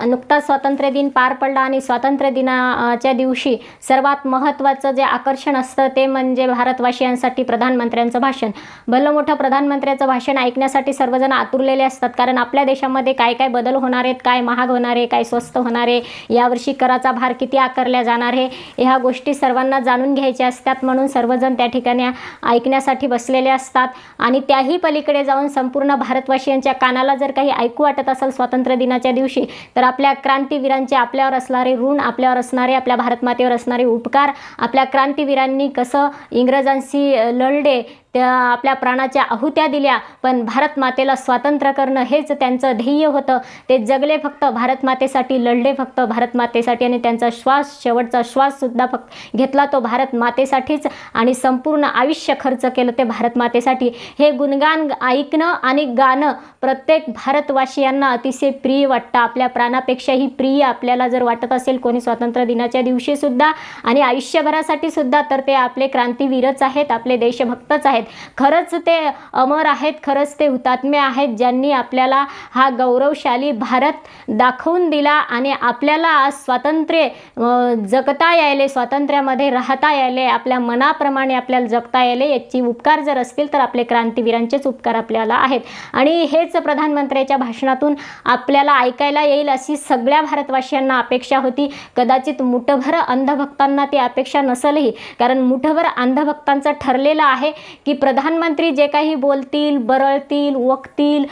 नुकताच स्वातंत्र्य दिन पार पडला आणि स्वातंत्र्य दिनाच्या दिवशी सर्वात महत्त्वाचं जे आकर्षण असतं ते म्हणजे भारतवासियांसाठी प्रधानमंत्र्यांचं भाषण. भलं मोठं प्रधानमंत्र्याचं भाषण ऐकण्यासाठी सर्वजण आतुरलेले असतात कारण आपल्या देशामध्ये काय काय बदल होणार आहेत काय महाग होणार आहे काय स्वस्त होणार आहे यावर्षी कराचा भार किती आकारल्या जाणार आहे ह्या गोष्टी सर्वांना जाणून घ्यायच्या असतात म्हणून सर्वजण त्या ठिकाणी ऐकण्यासाठी बसलेले असतात. आणि त्याही पलीकडे जाऊन संपूर्ण भारतवासियांच्या कानाला जर काही ऐकू वाटत असेल स्वातंत्र्य दिनाच्या दिवशी तर आपल्या क्रांतीवीरांचे आपल्यावर असणारे ऋण आपल्यावर असणारे आपल्या भारतमातेवर असणारे उपकार आपल्या क्रांतीवीरांनी कसं इंग्रजांशी लढले त्या आपल्या प्राणाच्या आहुत्या दिल्या. पण भारत मातेला स्वातंत्र्य करणं हेच त्यांचं ध्येय होतं. ते जगले फक्त भारत मातेसाठी लढले फक्त भारत मातेसाठी आणि त्यांचा श्वास शेवटचा श्वाससुद्धा फक्त घेतला तो भारत मातेसाठीच आणि संपूर्ण आयुष्य खर्च केलं ते भारत मातेसाठी. हे गुणगान ऐकणं आणि गाणं प्रत्येक भारतवासियांना अतिशय प्रिय वाटतं. आपल्या प्राणापेक्षाही प्रिय आपल्याला जर वाटत असेल कोणी स्वातंत्र्य दिनाच्या दिवशीसुद्धा आणि आयुष्यभरासाठी सुद्धा तर ते आपले क्रांतीवीरच आहेत आपले देशभक्तच आहेत. खरंच ते अमर आहेत खरंच ते हुतात्मे आहेत ज्यांनी आपल्याला हा गौरवशाली भारत दाखवून दिला आणि आपल्याला आज स्वातंत्र्य जगता यायले स्वातंत्र्यामध्ये राहता यायले आपल्या मनाप्रमाणे आपल्याला जगता यायले याची उपकार जर असतील तर आपले क्रांतीवीरांचेच उपकार आपल्याला आहेत. आणि हेच प्रधानमंत्र्याच्या भाषणातून आपल्याला ऐकायला येईल अशी सगळ्या भारतवासियांना अपेक्षा होती. कदाचित मुठभर अंधभक्तांना ती अपेक्षा नसेलही कारण मुठभर अंधभक्तांचं ठरलेलं आहे की प्रधानमंत्री जे काही बोलतील बरळतील वकतील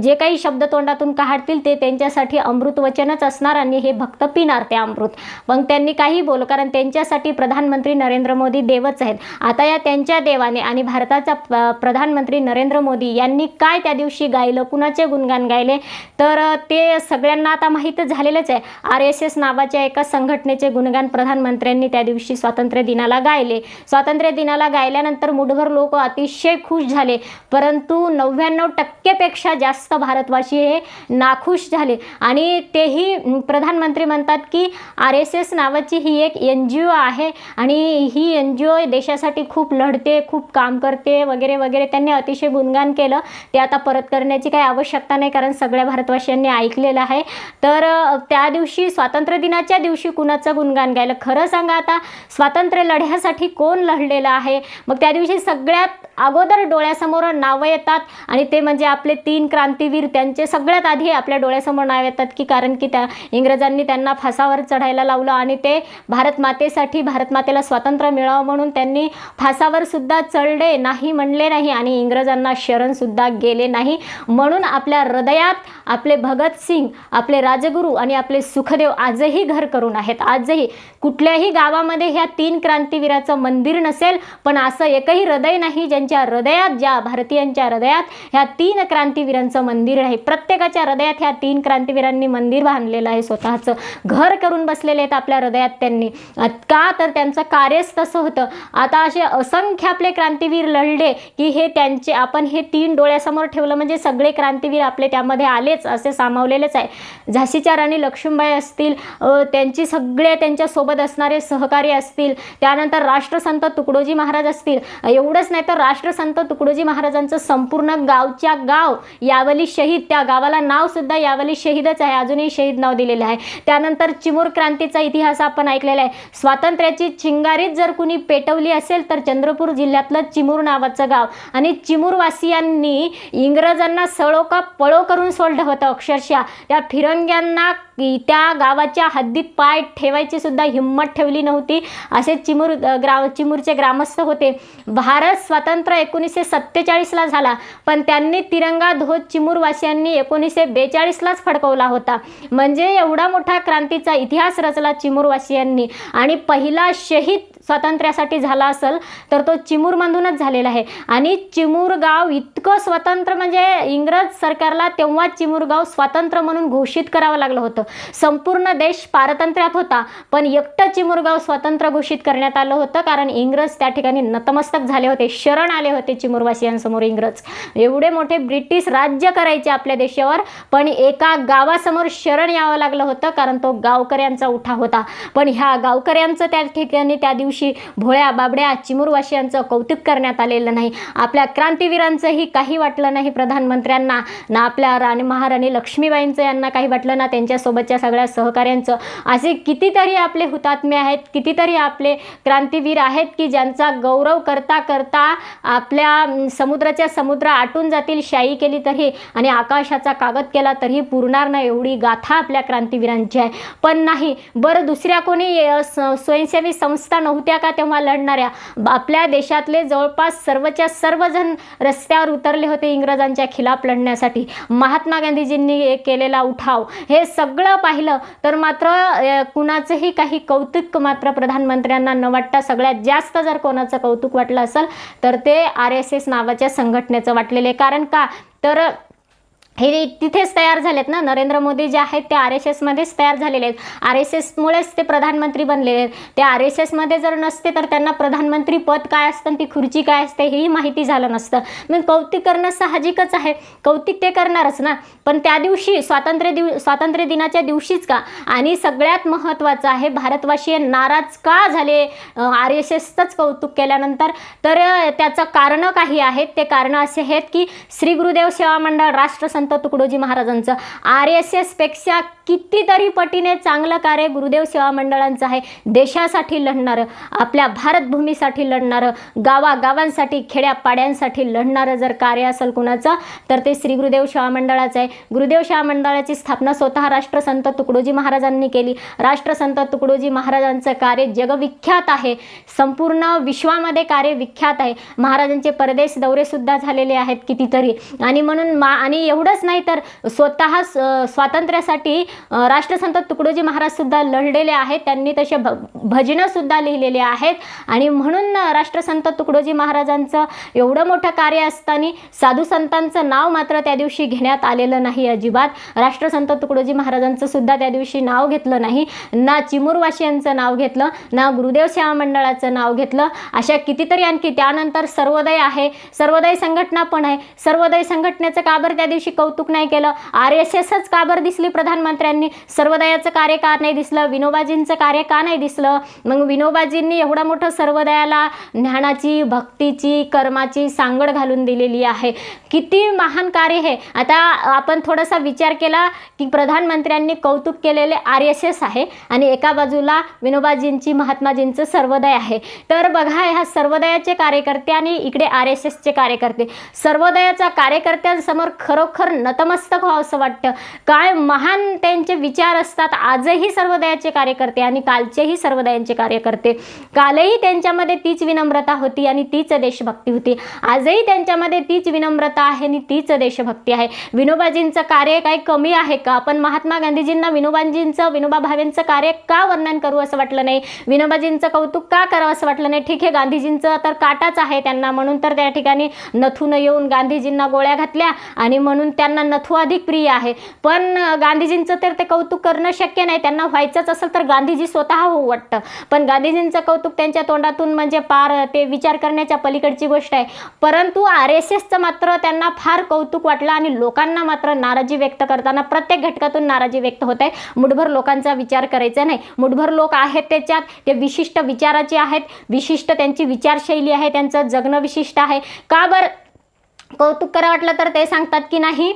जे काही शब्द तोंडातून काढतील ते त्यांच्यासाठी अमृत वचनच असणार आणि हे भक्त पिणार ते अमृत. मग त्यांनी काही बोल कारण त्यांच्यासाठी प्रधानमंत्री नरेंद्र मोदी देवच आहेत. आता या त्यांच्या देवाने आणि भारताचा प- प्रधानमंत्री नरेंद्र मोदी यांनी काय त्या दिवशी गायलं कुणाचे गुणगान गायले? तर ते सगळ्यांना आता माहीतच झालेलंच आहे. आर एस एस नावाच्या एका संघटनेचे गुणगान प्रधानमंत्र्यांनी त्या दिवशी स्वातंत्र्य दिनाला गायले. स्वातंत्र्य दिनाला गायल्यानंतर मुठभर लोक अतिशय खुश झाले. परंतु नव्याण्णव टक्केपेक्षा जास्त भारतवासी हे नाखुश झाले. आणि तेही प्रधानमंत्री म्हणतात की आर एस एस नावाची ही एक एन जी ओ आहे. आणि ही एन जी ओ देशासाठी खूप लढते खूप काम करते वगैरे वगैरे. त्यांनी अतिशय गुणगान केलं. ते आता परत करण्याची काही आवश्यकता नाही कारण सगळ्या भारतवासियांनी ऐकलेलं आहे. तर त्या दिवशी स्वातंत्र्य दिनाच्या दिवशी कुणाचं गुणगान गायलं? खरं सांगा आता स्वातंत्र्य लढ्यासाठी कोण लढलेलं आहे? मग त्या दिवशी सगळ्या अगोदर डोळ्यासमोर नावं येतात आणि ते म्हणजे आपले तीन क्रांतीवीर त्यांचे सगळ्यात आधी आपल्या डोळ्यासमोर नाव येतात की कारण की त्या इंग्रजांनी त्यांना फासावर चढायला लावलं आणि ते भारत मातेसाठी भारत मातेला स्वातंत्र्य मिळावं म्हणून त्यांनी फासावर सुद्धा चढले नाही म्हणले नाही आणि इंग्रजांना शरण सुद्धा गेले नाही. म्हणून आपल्या हृदयात आपले भगतसिंग आपले राजगुरू आणि आपले सुखदेव आजही घर करून आहेत. आजही कुठल्याही गावामध्ये ह्या तीन क्रांतीवीराचं मंदिर नसेल पण असं एकही हृदय नाही ज्या भारतीयांच्या हृदयात ज्या भारतीयांच्या हृदयात ह्या तीन क्रांतीवीरांचं मंदिर आहे. प्रत्येकाच्या हृदयात ह्या तीन क्रांतीवीरांनी मंदिर बांधलेलं आहे स्वतःचं. घर करून बसलेले आहेत आपल्या हृदयात त्यांनी. का तर त्यांचं कार्यच तसं होतं. आता असे असंख्य आपले क्रांतीवीर लढले की हे त्यांचे आपण हे तीन डोळ्यासमोर ठेवलं म्हणजे सगळे क्रांतीवीर आपले त्यामध्ये आलेच असे सामावलेलेच आहे. झाशीच्या राणी लक्ष्मीबाई असतील त्यांची सगळे त्यांच्यासोबत असणारे सहकारी असतील त्यानंतर राष्ट्रसंत तुकडोजी महाराज असतील. एवढंच नाही तर राष्ट्रसंत तुकडोजी महाराजांचं संपूर्ण गावच्या गाव यावली शहीद त्या गावाला नाव सुद्धा यावली शहीदच आहे. अजूनही शहीद नाव दिलेलं आहे. त्यानंतर चिमूर क्रांतीचा इतिहास आपण ऐकलेला आहे. स्वातंत्र्याची चिंगारीच जर कुणी पेटवली असेल तर चंद्रपूर जिल्ह्यातलं चिमूर नावाचं गाव. आणि चिमूरवासियांनी इंग्रजांना सळोका पळो करून सोडलं होतं अक्षरशः. त्या फिरंग्यांना की त्या गावाच्या हद्दीत पाय ठेवायची सुद्धा हिंमत ठेवली नव्हती. असे चिमूर ग्रा ग्राव चिमूरचे ग्रामस्थ होते. भारत स्वतंत्र एकोणीसशे सत्तेचाळीसला झाला. पण त्यांनी तिरंगा ध्वज चिमूरवासियांनी एकोणीसशे बेचाळीसलाच फडकवला होता. म्हणजे एवढा मोठा क्रांतीचा इतिहास रचला चिमूरवासियांनी. आणि पहिला शहीद स्वातंत्र्यासाठी झाला असेल तर तो चिमूरमधूनच झालेला आहे. आणि चिमूर गाव इतकं स्वतंत्र म्हणजे इंग्रज सरकारला तेव्हा चिमूरगाव स्वतंत्र स्वातंत्र्य म्हणून घोषित करावं लागलं होतं. संपूर्ण देश पारतंत्र्यात होता पण एकटं चिमूरगाव स्वतंत्र घोषित करण्यात आलं होतं कारण इंग्रज त्या ठिकाणी नतमस्तक झाले होते शरण आले होते चिमूरवासियांसमोर इंग्रज. एवढे मोठे ब्रिटिश राज्य करायचे आपल्या देशावर पण एका गावासमोर शरण यावं लागलं होतं कारण तो गावकऱ्यांचा उठा होता. पण ह्या गावकऱ्यांचं त्या ठिकाणी त्या दिवशी दिवशी भोळ्या बाबड्या चिमुरवासियांचं कौतुक करण्यात आलेलं नाही. आपल्या क्रांतीवीरांचंही काही वाटलं नाही प्रधानमंत्र्यांना. ना आपल्या राणी महाराणी लक्ष्मीबाईंचं यांना काही वाटलं ना त्यांच्यासोबतच्या सगळ्या सहकाऱ्यांचं. असे कितीतरी आपले हुतात्मे आहेत कितीतरी आपले क्रांतीवीर आहेत की ज्यांचा गौरव करता करता आपल्या समुद्राच्या समुद्र आटून जातील शाई केली तरी आणि आकाशाचा कागद केला तरीही पुरणार नाही एवढी गाथा आपल्या क्रांतीवीरांची आहे. पण नाही बरं दुसऱ्या कोणी स्वयंसेवी संस्था नव्हती नव्हत्या का तेव्हा लढणाऱ्या? आपल्या देशातले जवळपास सर्वच्या सर्वजण रस्त्यावर उतरले होते इंग्रजांच्या खिलाफ लढण्यासाठी. महात्मा गांधीजींनी एक केलेला उठाव हे सगळं पाहिलं तर मात्र कुणाचंही काही कौतुक मात्र प्रधानमंत्र्यांना न वाटता सगळ्यात जास्त जर कोणाचं कौतुक वाटलं असेल तर ते आर एस एस नावाच्या संघटनेचं वाटलेले कारण का? तर हे तिथेच तयार झालेत ना नरेंद्र मोदी जे आहेत ते आर एस एसमध्येच तयार झालेले आहेत. आर एस एसमुळेच ते प्रधानमंत्री बनलेले आहेत. ते आर एस एसमध्ये जर नसते तर त्यांना प्रधानमंत्री पद काय असतं आणि ती खुर्ची काय असते हेही माहिती झालं नसतं. मग कौतिक करणं साहजिकच आहे. कौतिक ते करणारच ना. पण त्या दिवशी स्वातंत्र्य दिव स्वातंत्र्य दिनाच्या दिवशीच का? आणि सगळ्यात महत्त्वाचं आहे भारतवासीय नाराज का झाले? आर एस एसचंच कौतुक केल्यानंतर. तर त्याचं कारणं काही आहेत. ते कारणं असे आहेत की श्री गुरुदेव सेवा मंडळ राष्ट्रसंत तुकडोजी महाराजांचं. आर एस एसपेक्षा कितीतरी पटीने चांगलं कार्य गुरुदेव सेवा मंडळांचं आहे. देशासाठी लढणारं आपल्या भारतभूमीसाठी लढणारं गावागावांसाठी खेड्यापाड्यांसाठी लढणारं जर कार्य असेल कुणाचं तर ते श्री गुरुदेव सेवा मंडळाचं आहे. गुरुदेव सेवा मंडळाची स्थापना स्वतः राष्ट्रसंत तुकडोजी महाराजांनी केली. राष्ट्रसंत तुकडोजी महाराजांचं कार्य जगविख्यात आहे. संपूर्ण विश्वामध्ये कार्य विख्यात आहे. महाराजांचे परदेश दौरेसुद्धा झालेले आहेत कितीतरी. आणि म्हणून मा आणि एवढंच नाही तर स्वतः स्वातंत्र्यासाठी राष्ट्रसंत तुकडोजी महाराजसुद्धा लढलेले आहेत. त्यांनी तसे भ भजनंसुद्धा लिहिलेले आहेत. आणि म्हणून राष्ट्रसंत तुकडोजी महाराजांचं एवढं मोठं कार्य असताना साधू संतांचं नाव मात्र त्या दिवशी घेण्यात आलेलं नाही अजिबात. राष्ट्रसंत तुकडोजी महाराजांचं सुद्धा त्या दिवशी नाव घेतलं नाही. ना चिमूरवासियांचं नाव घेतलं ना गुरुदेव सेवा मंडळाचं नाव घेतलं. अशा कितीतरी आणखी त्यानंतर सर्वोदय आहे. सर्वोदय संघटना पण आहे. सर्वोदय संघटनेचं का बरं त्या दिवशी कौतुक नाही केलं? आर एस एसच का बरं दिसली प्रधानमंत्र्यांनी सर्वदयाचं कार्य का नाही दिसलं? विनोबाजींचं कार्य का नाही दिसलं? मग विनोबाजींनी एवढं मोठं सर्वदयाला ज्ञानाची भक्तीची कर्माची सांगड घालून दिलेली आहे. किती महान कार्य हे. आता आपण थोडासा विचार केला की प्रधानमंत्र्यांनी कौतुक केलेले आर एस एस आहे आणि एका बाजूला विनोबाजींची महात्माजींचं सर्वोदय आहे. तर बघा ह्या सर्वोदयाचे कार्यकर्ते आणि इकडे आर एस एसचे कार्यकर्ते. सर्वोदयाचा कार्यकर्त्यांसमोर खरोखर नतमस्तक व्हावं असं वाटतं. काय महान त्यांचे विचार असतात. आजही सर्वोदयाचे कार्यकर्ते आणि कालचेही सर्वोदयांचे कार्यकर्ते. कालही त्यांच्यामध्ये तीच विनम्रता होती आणि तीच देशभक्ती होती. आजही त्यांच्यामध्ये तीच विनम्रता आहे आणि तीच देशभक्ती आहे. विनोबाजींचं कार्य काही कमी आहे का? आपण महात्मा गांधीजींना विनोबाजींचं विनोबा भावेंचं कार्य का वर्णन करू असं वाटलं नाही? विनोबाजींचं कौतुक का करावं असं वाटलं नाही? ठीक आहे गांधीजींचं तर काटाच आहे त्यांना. म्हणून तर त्या ठिकाणी नथून येऊन गांधीजींना गोळ्या घातल्या आणि म्हणून त्यांना नथू अधिक प्रिय आहे. पण गांधीजींचं तर ते कौतुक करणं शक्य नाही. त्यांना व्हायचंच असेल तर गांधीजी स्वतः होऊ वाटतं. पण गांधीजींचं कौतुक त्यांच्या तोंडातून म्हणजे पार ते विचार करण्याच्या पलीकडची गोष्ट आहे. परंतु आर एस एसचं मात्र त्यांना फार कौतुक वाटलं आणि लोकांना मात्र नाराजी व्यक्त करताना प्रत्येक घटकातून नाराजी व्यक्त होत आहे. मुठभर लोकांचा विचार करायचा नाही. मुठभर लोक आहेत त्याच्यात. ते विशिष्ट विचाराचे आहेत. विशिष्ट त्यांची विचारशैली आहे. त्यांचं जगणं विशिष्ट आहे. का बरं? कौतुक करा वाटलं तर ते सांगतात की नाही.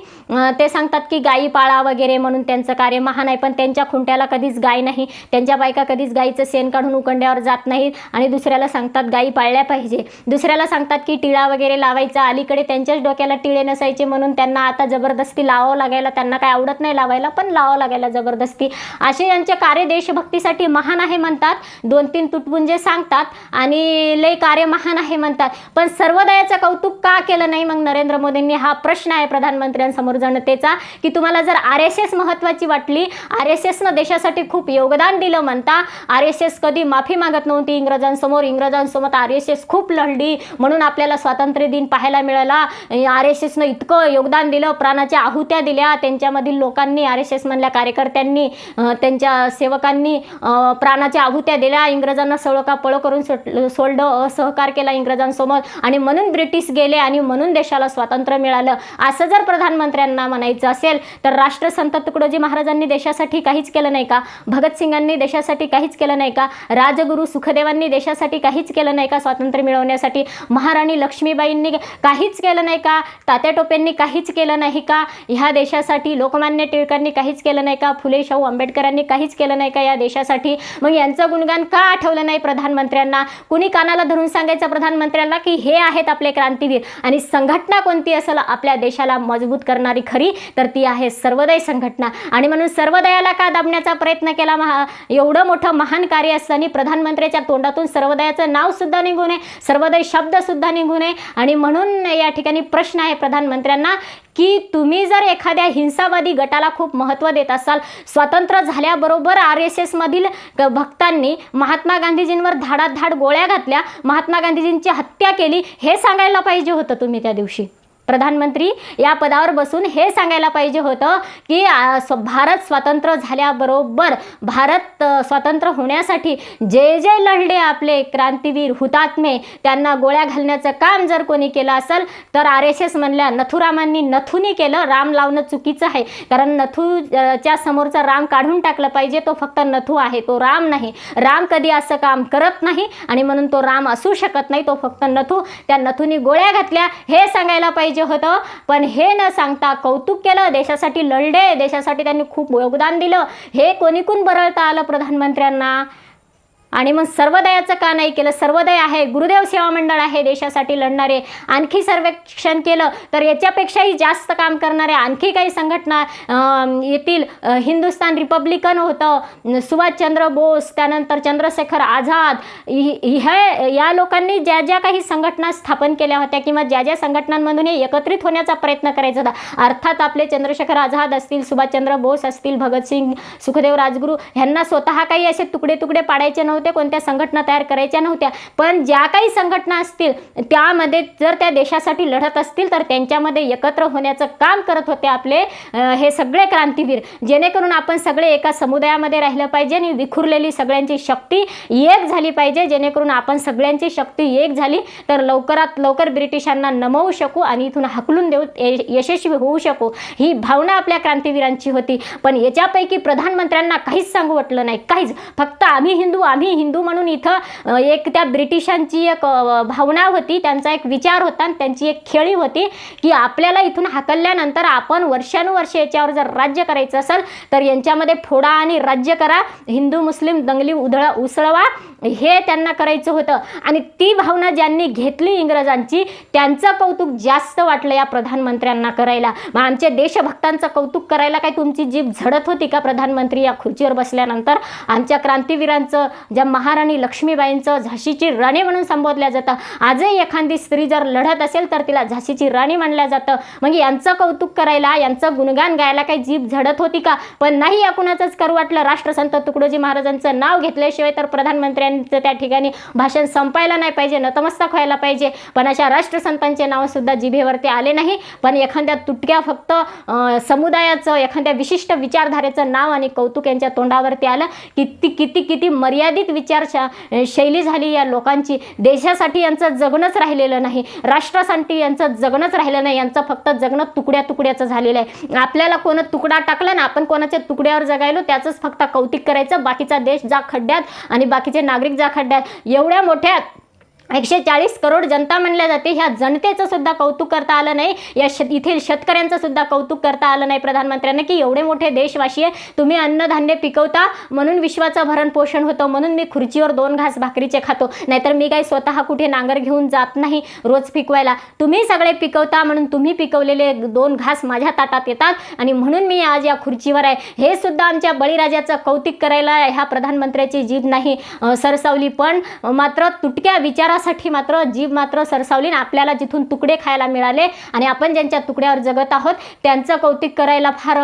ते सांगतात की गायी पाळा वगैरे म्हणून त्यांचं कार्य महान आहे. पण त्यांच्या खुंट्याला कधीच गाय नाही. त्यांच्या बायका कधीच गाईचं शेण काढून उकंड्यावर जात नाहीत आणि दुसऱ्याला सांगतात गायी पाळल्या पाहिजे. दुसऱ्याला सांगतात की टिळा वगैरे लावायचा. अलीकडे त्यांच्याच डोक्याला टिळे नसायचे म्हणून त्यांना आता जबरदस्ती लावावं लागायला त्यांना काय आवडत नाही लावायला पण लावावं लागायला जबरदस्ती. असे यांचे कार्य देशभक्तीसाठी महान आहे म्हणतात. दोन तीन तुटपुंजे सांगतात आणि लय कार्य महान आहे म्हणतात. पण सर्वोदयाचं कौतुक का केलं नाही? मग नरेंद्र मोदींनी हा प्रश्न आहे प्रधानमंत्र्यांसमोर जनतेचा की तुम्हाला जर आर एस एस महत्त्वाची वाटली आर एस एसनं देशासाठी खूप योगदान दिलं म्हणता आर एस एस कधी माफी मागत नव्हती इंग्रजांसमोर. इंग्रजांसोबत आर एस एस खूप लढली म्हणून आपल्याला स्वातंत्र्य दिन पाहायला मिळाला. आर एस एसनं इतकं योगदान दिलं प्राणाच्या आहुत्या दिल्या. त्यांच्यामधील लोकांनी आर एस एस मधल्या कार्यकर्त्यांनी त्यांच्या सेवकांनी प्राणाच्या आहुत्या दिल्या. इंग्रजांना सळका पळ करून सोडलं असहकार केला इंग्रजांसमोर. आणि म्हणून ब्रिटिश गेले आणि म्हणून देशात देशाला स्वातंत्र्य मिळालं. असं जर प्रधानमंत्र्यांना म्हणायचं असेल तर राष्ट्रसंत तुकडोजी महाराजांनी देशासाठी काहीच केलं नाही का? भगतसिंगांनी देशासाठी काहीच केलं नाही का? राजगुरू सुखदेवांनी देशासाठी काहीच केलं नाही का स्वातंत्र्य मिळवण्यासाठी? महाराणी लक्ष्मीबाईंनी काहीच केलं नाही का? तात्या टोपेंनी काहीच केलं नाही का? ह्या देशासाठी लोकमान्य टिळकांनी काहीच केलं नाही का? फुले शाहू आंबेडकरांनी काहीच केलं नाही का या देशासाठी? मग यांचं गुणगान का आठवलं नाही प्रधानमंत्र्यांना? कुणी कानाला धरून सांगायचं प्रधानमंत्र्यांना की हे आहेत आपले क्रांतीवीर? आणि संघटना कोणती असेल आपल्या देशाला मजबूत करणारी खरी तर ती आहे सर्वोदय संघटना. आणि म्हणून सर्वोदयाला का दाबण्याचा प्रयत्न केला? महा एवढं मोठं महान कार्य असताना प्रधानमंत्र्याच्या तोंडातून सर्वोदयाचं नाव सुद्धा निघू नये सर्वोदय शब्द सुद्धा निघू नये. आणि म्हणून या ठिकाणी प्रश्न आहे प्रधानमंत्र्यांना की तुम्ही जर एखाद्या हिंसावादी गटाला खूप महत्त्व देत असाल स्वतंत्र झाल्याबरोबर आर एस एसमधील भक्तांनी महात्मा गांधीजींवर धाडाधाड गोळ्या घातल्या महात्मा गांधीजींची हत्या केली हे सांगायला पाहिजे होतं तुम्ही त्या दिवशी. प्रधानमंत्री या पदावर बसून हे सांगायला पाहिजे होतं की भारत स्वतंत्र झाल्याबरोबर भारत स्वातंत्र्य स्वतंत्र होण्यासाठी जे जे लढले आपले क्रांतीवीर हुतात्मे त्यांना गोळ्या घालण्याचं काम जर कोणी केलं असेल तर आर एस एस म्हणल्या नथुरामांनी नथुनी केलं राम लावणं चुकीचं आहे. कारण नथूच्या समोरचा राम काढून टाकलं पाहिजे तो फक्त नथू आहे तो राम नाही. राम कधी असं काम करत नाही आणि म्हणून तो राम असू शकत नाही तो फक्त नथू. त्या नथुनी गोळ्या घातल्या हे सांगायला पाहिजे होतं. पण हे न सांगता कौतुक केलं देशासाठी लढले देशासाठी त्यांनी खूप योगदान दिलं. हे कोणीकून बरळता आलं प्रधानमंत्र्यांना? आणि मग सर्वदयाचं का नाही केलं? सर्वदय आहे गुरुदेव सेवा मंडळ आहे देशासाठी लढणारे. आणखी सर्वेक्षण केलं तर याच्यापेक्षाही जास्त काम करणारे आणखी काही संघटना येतील. हिंदुस्तान रिपब्लिकन होतं. सुभाषचंद्र बोस त्यानंतर चंद्रशेखर आझाद. हे या लोकांनी ज्या ज्या काही संघटना स्थापन केल्या होत्या किंवा ज्या ज्या संघटनांमधून हे एकत्रित होण्याचा प्रयत्न करायचा होता अर्थात आपले चंद्रशेखर आझाद असतील सुभाषचंद्र बोस असतील भगतसिंग सुखदेव राजगुरू ह्यांना स्वतः काही असे तुकडे तुकडे पाडायचे नव्हते. कोणत्या संघटना तयार करायच्या नव्हत्या. पण ज्या काही संघटना असतील त्यामध्ये जर त्या देशासाठी लढत असतील तर त्यांच्यामध्ये एकत्र होण्याचं काम करत होते आपले हे सगळे क्रांतीवीर. जेणेकरून आपण सगळे एका समुदायामध्ये राहिलं पाहिजे आणि विखुरलेली सगळ्यांची शक्ती एक झाली पाहिजे. जेणेकरून आपण सगळ्यांची शक्ती एक झाली तर लवकरात लवकर ब्रिटिशांना नमवू शकू आणि इथून हकलून देऊ यशस्वी होऊ शकू. ही भावना आपल्या क्रांतीवीरांची होती. पण याच्यापैकी प्रधानमंत्र्यांना काहीच सांगू वाटलं नाही. काहीच. फक्त आम्ही हिंदू आम्ही हिंदू म्हणून इथं एक त्या ब्रिटिशांची एक भावना होती त्यांचा एक विचार होता आणि त्यांची एक खेळी होती की आपल्याला इथून हाकलल्यानंतर आपण वर्षानुवर्ष याच्यावर जर राज्य करायचं असेल तर यांच्यामध्ये फोडा आणि राज्य करा हिंदू मुस्लिम दंगली उधळा उसळवा हे त्यांना करायचं होतं. आणि ती भावना ज्यांनी घेतली इंग्रजांची त्यांचं कौतुक जास्त वाटलं या प्रधानमंत्र्यांना करायला. मग आमच्या देशभक्तांचं कौतुक करायला काय तुमची जीभ झडत होती का प्रधानमंत्री या खुर्चीवर बसल्यानंतर? आमच्या क्रांतीवीरांचं ज्या महाराणी लक्ष्मीबाईंचं झाशीची राणी म्हणून संबोधल्या जातं आजही एखादी स्त्री जर लढत असेल तर तिला झाशीची राणी म्हणलं जातं. मग यांचं कौतुक करायला यांचं गुणगान गायला काही जीभ झडत होती का? पण नाही या कुणाचंच करू वाटलं. राष्ट्रसंत तुकडोजी महाराजांचं नाव घेतल्याशिवाय तर प्रधानमंत्र्यांचं त्या ठिकाणी भाषण संपायला नाही पाहिजे नतमस्तक व्हायला पाहिजे. पण अशा राष्ट्रसंतांचे नावसुद्धा जिभेवरती आले नाही. पण एखाद्या तुटक्या फक्त समुदायाचं एखाद्या विशिष्ट विचारधारेचं नाव आणि कौतुक यांच्या तोंडावरती आलं. किती किती किती मर्यादित विचार शैली झाली या लोकांची. देशासाठी यांचं जगणंच राहिलेलं नाही. राष्ट्रासाठी यांचं जगणंच राहिलं नाही. यांचं फक्त जगणं तुकड्या तुकड्याचं झालेलं आहे. आपल्याला कोण तुकडा टाकला ना आपण कोणाच्या तुकड्यावर जगायलो त्याचंच फक्त कौतिक करायचं. बाकीचा देश जा खड्ड्यात आणि बाकीचे नागरिक जा खड्ड्यात. एवढ्या मोठ्या एकशे चाळीस करोड जनता म्हणल्या जाते. ह्या जनतेचं सुद्धा कौतुक करता आलं नाही. या शेत येथील शेतकऱ्यांचं सुद्धा कौतुक करता आलं नाही प्रधानमंत्र्यांना की एवढे मोठे देशवासी आहे तुम्ही अन्नधान्य पिकवता म्हणून विश्वाचं भरण पोषण होतं म्हणून मी खुर्चीवर दोन घास भाकरीचे खातो. नाहीतर मी काही स्वतः कुठे नांगर घेऊन जात नाही रोज पिकवायला. तुम्ही सगळे पिकवता म्हणून तुम्ही पिकवलेले दोन घास माझ्या ताटात येतात आणि म्हणून मी आज या खुर्चीवर आहे. हे सुद्धा आमच्या बळीराजाचं कौतुक करायला ह्या प्रधानमंत्र्याची जीभ नाही सरसावली. पण मात्र तुटक्या पोटासाठी मात्र जीभ मात्र सरसावली आणि आपल्याला जिथून तुकडे खायला मिळाले आणि आपण ज्यांच्या तुकड्यावर जगत आहोत त्यांचं कौतिक करायला फार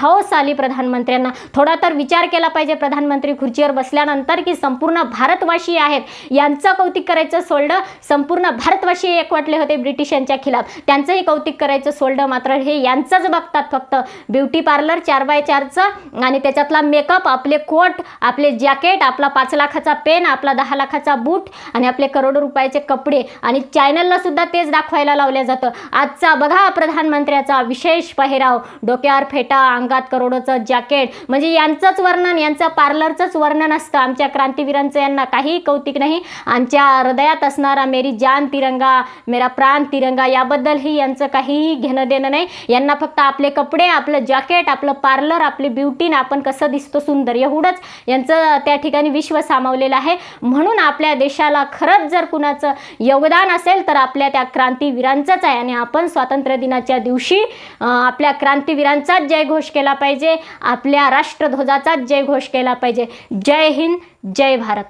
हौस आली प्रधानमंत्र्यांना. थोडा तर विचार केला पाहिजे प्रधानमंत्री खुर्चीवर बसल्यानंतर की संपूर्ण भारतवासी आहेत यांचं कौतिक करायचं सोडलं संपूर्ण भारतवासी एकवटले होते ब्रिटिशांच्या खिलाफ. त्यांचंही कौतिक करायचं सोडलं मात्र हे यांचंच बघतात फक्त. ब्युटी पार्लर चार बाय चारचं आणि त्याच्यातला मेकअप आपले कोट आपले जॅकेट आपला पाच लाखाचा पेन आपला दहा लाखाचा बूट आणि आपले करोडो रुपयाचे कपडे आणि चॅनलला सुद्धा तेच दाखवायला लावलं जातं. आजचा बघा प्रधानमंत्र्याचा विशेष पहिराव. डोक्यावर फेटा अंगात करोडोचं जॅकेट. म्हणजे यांचंच वर्णन यांचं पार्लरचंच वर्णन असतं. आमच्या क्रांतीवीरांचं यांना काहीही कौतिक नाही. आमच्या हृदयात असणारा मेरी जान तिरंगा मेरा प्राण तिरंगा याबद्दलही यांचं काहीही घेणं देणं नाही. यांना फक्त आपले कपडे आपलं जॅकेट आपलं पार्लर आपली ब्युटीन आपण कसं दिसतो सुंदर. एवढंच यांचं त्या ठिकाणी विश्व सामावलेलं आहे. म्हणून आपल्या देशाला खरंच जर कुणाचं योगदान असेल तर आपल्या त्या क्रांतीवीरांचंच आहे. आणि आपण स्वातंत्र्य दिनाच्या दिवशी आपल्या क्रांतीवीरांचाच जयघोष केला पाहिजे. आपल्या राष्ट्रध्वजाचाच जयघोष केला पाहिजे. जय हिंद जय भारत.